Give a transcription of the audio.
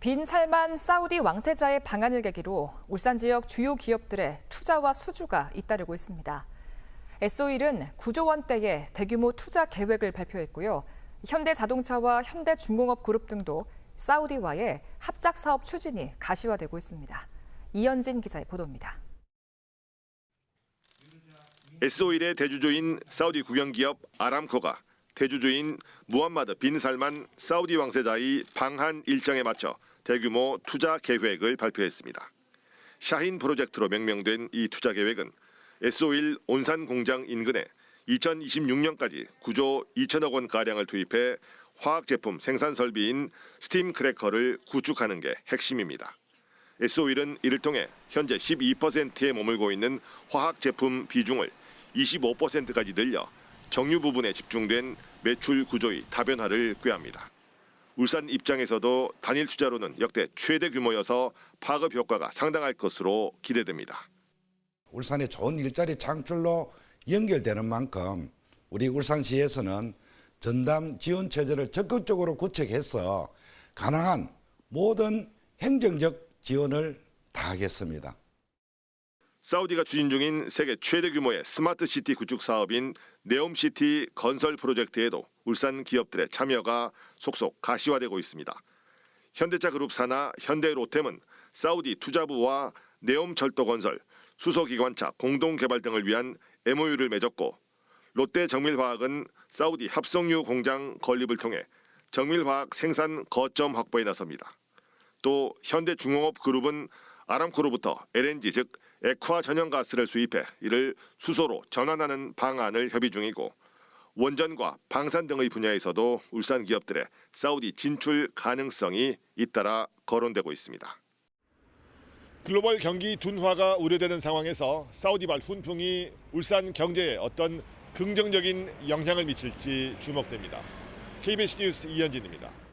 빈 살만 사우디 왕세자의 방한을 계기로 울산 지역 주요 기업들의 투자와 수주가 잇따르고 있습니다. S-오일은 9조 원대의 대규모 투자 계획을 발표했고요. 현대자동차와 현대중공업 그룹 등도 사우디와의 합작 사업 추진이 가시화되고 있습니다. 이현진 기자의 보도입니다. S오일의 대주주인 사우디 국영기업 아람코가 대주주인 무함마드 빈 살만 사우디 왕세자의 방한 일정에 맞춰 대규모 투자 계획을 발표했습니다. 샤힌 프로젝트로 명명된 이 투자 계획은 S오일 온산 공장 인근에 2026년까지 9조 2천억 원 가량을 투입해 화학 제품 생산 설비인 스팀 크래커를 구축하는 게 핵심입니다. S오일은 이를 통해 현재 12%에 머물고 있는 화학 제품 비중을 25%까지 늘려 정유 부분에 집중된 매출 구조의 다변화를 꾀합니다. 울산 입장에서도 단일 투자로는 역대 최대 규모여서 파급 효과가 상당할 것으로 기대됩니다. 울산의 좋은 일자리 창출로 연결되는 만큼 우리 울산시에서는 전담 지원 체제를 적극적으로 구축해서 가능한 모든 행정적 지원을 다하겠습니다. 사우디가 추진 중인 세계 최대 규모의 스마트 시티 구축 사업인 네옴시티 건설 프로젝트에도 울산 기업들의 참여가 속속 가시화되고 있습니다. 현대차 그룹 산하 현대로템은 사우디 투자부와 네옴 철도 건설, 수소기관차 공동 개발 등을 위한 MOU를 맺었고 롯데 정밀화학은 사우디 합성유 공장 건립을 통해 정밀화학 생산 거점 확보에 나섭니다. 또 현대중공업 그룹은 아람코로부터 LNG 즉 액화 전형가스를 수입해 이를 수소로 전환하는 방안을 협의 중이고 원전과 방산 등의 분야에서도 울산 기업들의 사우디 진출 가능성이 잇따라 거론되고 있습니다. 글로벌 경기 둔화가 우려되는 상황에서 사우디발 훈풍이 울산 경제에 어떤 긍정적인 영향을 미칠지 주목됩니다. KBS 뉴스 이현진입니다.